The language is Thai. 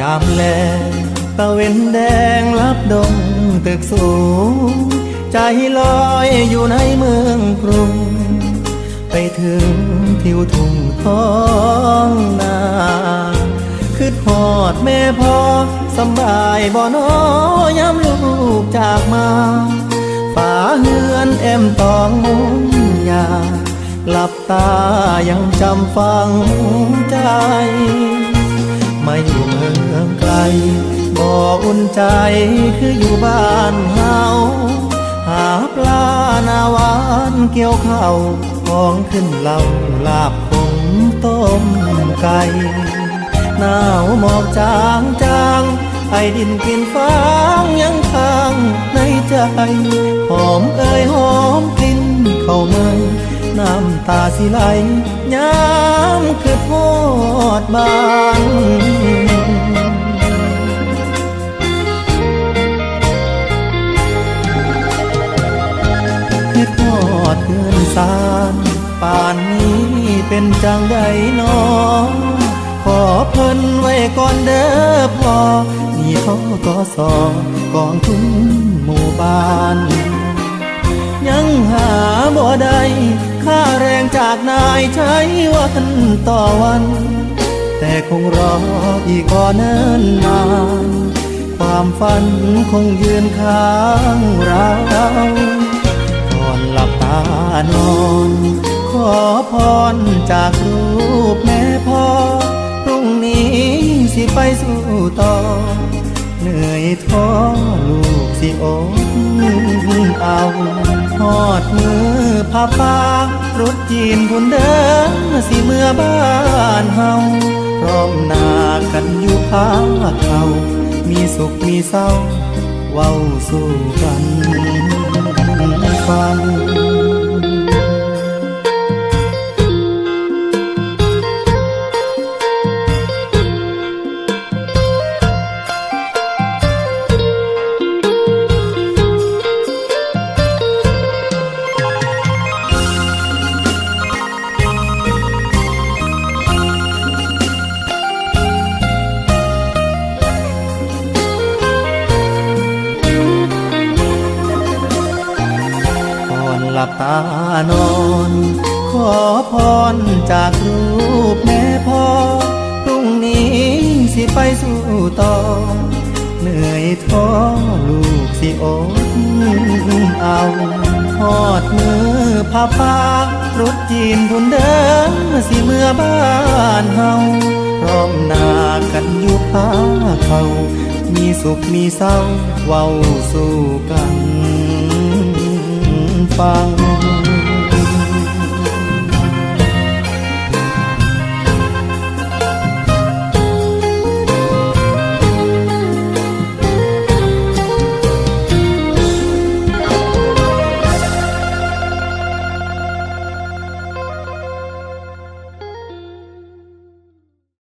ยามแลตะเวนแดงลับดงตึกสูง ใจลอยอยู่ในเมืองกรุง ไปถึงทิวทุ่งท้องนาคือทอดแม่พ่อสบายบ่อนอยามลูกจากมาฝาเฮือนแอมตองมุงยาหลับตายังจำฟังใจ มาอยู่เมืองไกลบ่อุ่นใจคืออยู่บ้านเฮาหาปลาหนาวานเกี่ยวข้าวของขึ้นเหล่าลาบคงต้มไก่หนาวหมอกจางจางไอดินกินฟางยังค้างในใจ หอมเอ่ยหอมกลิ่นำตาสิไหลยามคือโทษบานคือทอดเพื่อนสารป่านนี้เป็นจังใดนอขอเพิ่นไว้ก่อนเด้อพ่อนี่เขาก็สอกองทุนหมู่บ้าน ยังหาบ่ได้ จากนายใช้วันต่อวัน แต่คงรออีกก่อนเนิ่นนาน ความฝันคงยืนค้างเราก่อนหลับตานอน ขอพรจากรูปแม่พ่อพรุ่งนี้สิไปสู่ต่อ เหนื่อยท้อลูกสิอดเอาหอดมือ พาปารถจีนบุญเดินสิเมื่อบ้านเฮาพร้อมหน้ากันอยู่พาเขามีสุขมีเศร้าเว้าสู้กันฟัง อนหลับตานอน ขอพรจากรูปแม่พ่อพรุ่งนี้สิไปสู่ต่อ เหนื่อยท้อลูกสิอดเอาหอดมือพาปารถจีนบุญเดินสิเมื่อบ้านเฮาพร้อมหน้ากันอยู่พาเขา มีสุขมีเศร้าเว้าสู้กัน ฟัง